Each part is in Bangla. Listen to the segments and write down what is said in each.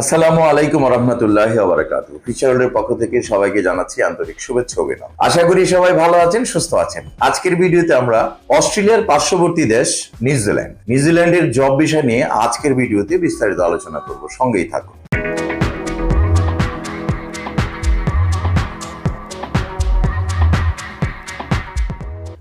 আসসালামু আলাইকুম রহমতুল্লাহ বারাকাত ফিচারের পক্ষ থেকে সবাইকে জানাচ্ছি আন্তরিক শুভেচ্ছা অভিনন্দন। আশা করি সবাই ভালো আছেন, সুস্থ আছেন। আজকের ভিডিওতে আমরা অস্ট্রেলিয়ার পার্শ্ববর্তী দেশ নিউজিল্যান্ড। নিউজিল্যান্ডের জব বিষয় নিয়ে আজকের ভিডিওতে বিস্তারিত আলোচনা করব। সঙ্গেই থাকুন।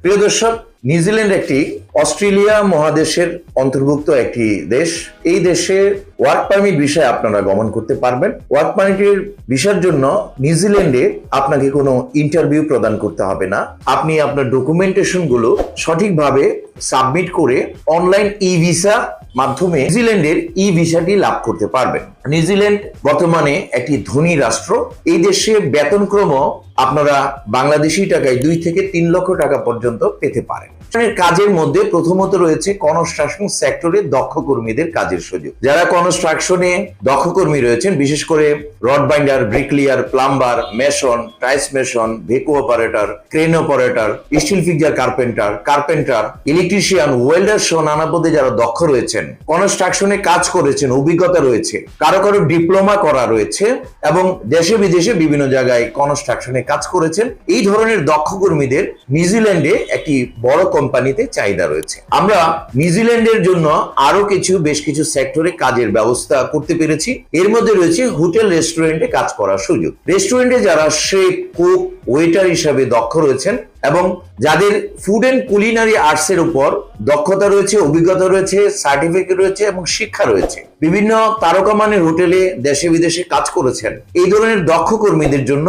প্রিয় দর্শক, নিউজিল্যান্ড একটি অস্ট্রেলিয়া মহাদেশের অন্তর্ভুক্ত একটি দেশ। এই দেশে ওয়ার্ক পারমিট বিষয়ে আপনারা গমন করতে পারবেন। ওয়ার্ক পারমিটের ভিসার জন্য নিউজিল্যান্ডে আপনাকে কোনো ইন্টারভিউ প্রদান করতে হবে না। আপনি আপনার ডকুমেন্টেশনগুলো সঠিকভাবে সাবমিট করে অনলাইন ই ভিসা মাধ্যমে নিউজিল্যান্ডের ই ভিসাটি লাভ করতে পারবেন নিউজিল্যান্ড বর্তমানে একটি ধনী রাষ্ট্র। এই দেশে বেতনক্রম আপনারা বাংলাদেশি টাকায় দুই থেকে তিন লক্ষ টাকা পর্যন্ত পেতে পারেন। কাজের মধ্যে প্রথমত রয়েছে কনস্ট্রাকশন সেক্টরে দক্ষ কর্মীদের কাজের সুযোগ। যারা কনস্ট্রাকশনে দক্ষ কর্মী রয়েছেন, বিশেষ করে rod binder, bricklayer, plumber, mason tiles mason, ভেকু operator, crane operator, steel fixer carpenter carpenter, electrician, welder সহ নানা পদে যারা দক্ষ রয়েছেন, কনস্ট্রাকশনে কাজ করেছেন, অভিজ্ঞতা রয়েছে, কারও কারও ডিপ্লোমা করা রয়েছে এবং দেশে বিদেশে বিভিন্ন জায়গায় কনস্ট্রাকশনে কাজ করেছেন। এই ধরনের দক্ষ কর্মীদের নিউজিল্যান্ডে একটি বড় কোম্পানিতে চাহিদা রয়েছে। আমরা নিউজিল্যান্ডের জন্য আরও কিছু, বেশ কিছু সেক্টরে কাজের ব্যবস্থা করতে পেরেছি। এর মধ্যে রয়েছে হোটেল রেস্টুরেন্টে কাজ করার সুযোগ। রেস্টুরেন্টে যারা শেফ কুক ওয়েটার হিসাবে দক্ষ রয়েছেন এবং যাদের ফুড এন্ড কুলিনারি আর্টস এর উপর দক্ষতা রয়েছে, অভিজ্ঞতা রয়েছে সার্টিফিকেট রয়েছে এবং শিক্ষা রয়েছে। বিভিন্ন তারকা তারকামানের হোটেলে দেশে বিদেশে কাজ করেছেন। এই ধরনের দক্ষ কর্মীদের জন্য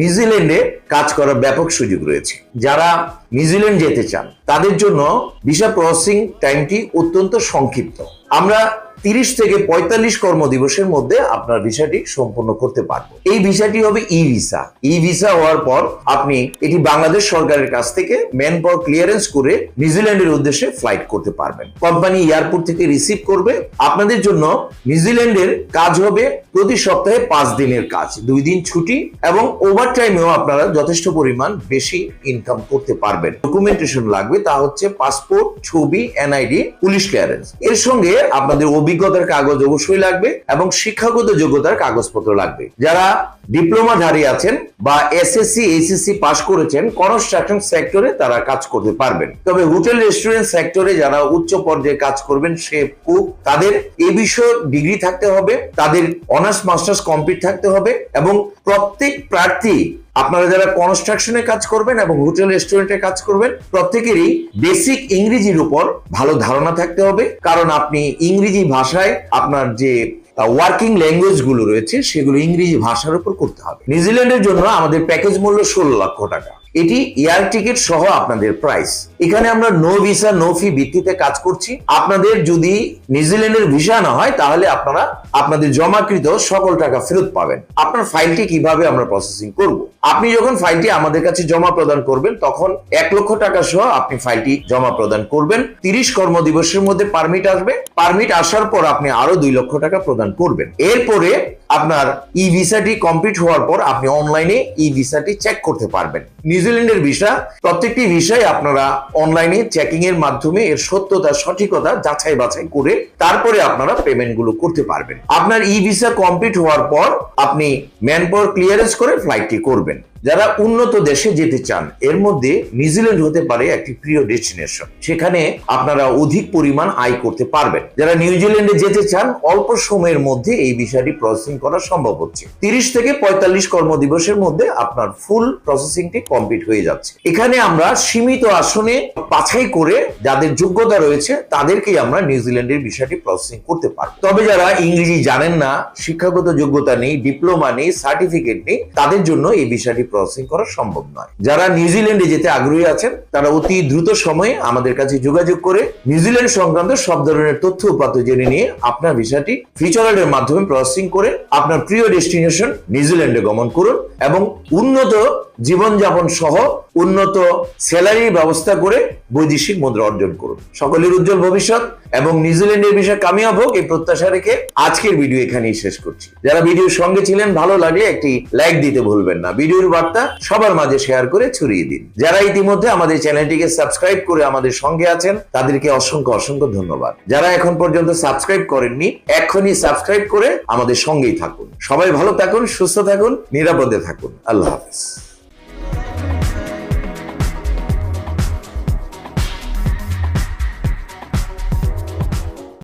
নিউজিল্যান্ডে কাজ করার ব্যাপক সুযোগ রয়েছে। যারা নিউজিল্যান্ড যেতে চান, তাদের জন্য ভিসা প্রসেসিং টাইমটি অত্যন্ত সংক্ষিপ্ত। আমরা তিরিশ থেকে পঁয়তাল্লিশ কর্মদিবসের মধ্যে আপনার ভিসাটি সম্পূর্ণ করতে পারব। এই ভিসাটি হবে ই ভিসা ই ভিসা হওয়ার পর আপনি এটি বাংলাদেশ সরকারের কাছ থেকে ম্যান পাওয়ার ক্লিয়ারেন্স করে নিউজিল্যান্ডের উদ্দেশ্যে ফ্লাইট করতে পারবেন। কোম্পানি এয়ারপোর্ট থেকে রিসিভ করবে। আপনাদের জন্য নিউজিল্যান্ডের কাজ হবে প্রতি সপ্তাহে পাঁচ দিনের কাজ, দুই দিন ছুটি এবং ওভার টাইমেও আপনারা যথেষ্ট পরিমাণ বেশি ইনকাম করতে পারবেন। ডকুমেন্টেশন লাগবে, তা হচ্ছে পাসপোর্ট, ছবি, এনআইডি, পুলিশ ক্লিয়ারেন্স। এর সঙ্গে আপনাদের অভিজ্ঞতার কাগজ অবশ্যই লাগবে এবং শিক্ষাগত যোগ্যতার কাগজপত্র লাগবে। যারা ডিপ্লোমাধারী আছেন বা এসএসসি এইচএসসি পাস করেছেন কনস্ট্রাকশন সেক্টরে তারা কাজ করতে পারবেন। তবে হোটেল রেস্টুরেন্ট সেক্টরে যারা উচ্চ পর্যায়ে কাজ করবেন শেফ কুক তাদের এ বিষয়ে ডিগ্রি থাকতে হবে, তাদের অনার্স মাস্টার্স কমপ্লিট থাকতে হবে এবং প্রত্যেক প্রার্থী, আপনারা যারা কনস্ট্রাকশনে কাজ করবেন এবং হোটেল রেস্টুরেন্টে কাজ করবেন, প্রত্যেকেরই বেসিক ইংরেজির উপর ভালো ধারণা থাকতে হবে। কারণ আপনি ইংরেজি ভাষায় আপনার যে ওয়ার্কিং ল্যাঙ্গুয়েজগুলো রয়েছে, সেগুলো ইংরেজি ভাষার উপর করতে হবে। নিউজিল্যান্ডের জন্য আমাদের প্যাকেজ মূল্য ষোলো লক্ষ টাকা। এটি এয়ার টিকিট সহ আপনাদের প্রাইস এখানে আমরা নো ভিসা নো ফি ভিত্তিতে কাজ করছি। আপনাদের যদি নিউজিল্যান্ডের ভিসা না হয়, তাহলে আপনারা আপনাদের জমাকৃত সকল টাকা ফেরত পাবেন। আপনার ফাইলটি কীভাবে আমরা প্রসেসিং করব? আপনি যখন ফাইলটি আমাদের কাছে জমা প্রদান করবেন, তখন এক লক্ষ টাকা সহ আপনি ফাইলটি জমা প্রদান করবেন। তিরিশ কর্মদিবসের মধ্যে পারমিট আসবে। পারমিট আসার পর আপনি আরও দুই লক্ষ টাকা প্রদান করবেন। এরপরে আপনার ই ভিসাটি কমপ্লিট হওয়ার পর আপনি অনলাইনে ই ভিসাটি চেক করতে পারবেন। নিউজিল্যান্ডের ভিসা প্রত্যেকটি ভিসায় আপনারা অনলাইনে চেকিং এর মাধ্যমে এর সত্যতা, সঠিকতা যাচাই বাছাই করে তারপরে আপনারা পেমেন্টগুলো করতে পারবেন। আপনার ই ভিসা কমপ্লিট হওয়ার পর আপনি ম্যান পাওয়ার ক্লিয়ারেন্স করে ফ্লাইটটি করবেন। যারা উন্নত দেশে যেতে চান, এর মধ্যে নিউজিল্যান্ড হতে পারে একটি প্রিয় ডেস্টিনেশন সেখানে আপনারা অধিক পরিমাণ আয় করতে পারবেন। যারা নিউজিল্যান্ডে যেতে চান, অল্প সময়ের মধ্যে এই বিষয়টি প্রসেসিং করা সম্ভব হচ্ছে। তিরিশ থেকে পঁয়তাল্লিশ কর্মদিবসের মধ্যে আপনার ফুল প্রসেসিংটি কমপ্লিট হয়ে যাচ্ছে। এখানে আমরা সীমিত আসনে বাছাই করে যাদের যোগ্যতা রয়েছে, তাদেরকেই আমরা নিউজিল্যান্ডের বিষয়টি প্রসেসিং করতে পারব তবে যারা ইংরেজি জানেন না, শিক্ষাগত যোগ্যতা নেই, ডিপ্লোমা নেই সার্টিফিকেট নেই, তাদের জন্য এই বিষয়টি প্রসেসিং করা সম্ভব নয়। যারা নিউজিল্যান্ডে যেতে আগ্রহী আছেন, তারা অতি দ্রুত সময়ে আমাদের কাছে যোগাযোগ করে নিউজিল্যান্ড সংক্রান্ত সব ধরনের তথ্য উপাত্ত জেনে নিয়ে আপনার ভিসাটি ফিচারের মাধ্যমে প্রসেসিং করে আপনার প্রিয় ডেস্টিনেশন নিউজিল্যান্ডে গমন করুন এবং উন্নত জীবনযাপন সহ উন্নত স্যালারির ব্যবস্থা করে বৈদেশিক মুদ্রা অর্জন করুন। সকলের উজ্জ্বল ভবিষ্যৎ এবং নিউজিল্যান্ডের বিষয়ে কামিয়াব হোক, এই প্রত্যাশা রেখে আজকের ভিডিও এখানেই শেষ করছি। যারা ভিডিওর সঙ্গে ছিলেন, ভালো লাগলে একটি লাইক দিতে ভুলবেন না। ভিডিওর বার্তা সবার মাঝে শেয়ার করে ছড়িয়ে দিন। যারা ইতিমধ্যে আমাদের চ্যানেলটিকে সাবস্ক্রাইব করে আমাদের সঙ্গে আছেন, তাদেরকে অসংখ্য অসংখ্য ধন্যবাদ। যারা এখন পর্যন্ত সাবস্ক্রাইব করেননি এখনই সাবস্ক্রাইব করে আমাদের সঙ্গেই থাকুন। সবাই ভালো থাকুন, সুস্থ থাকুন, নিরাপদে থাকুন। আল্লাহ হাফিজ।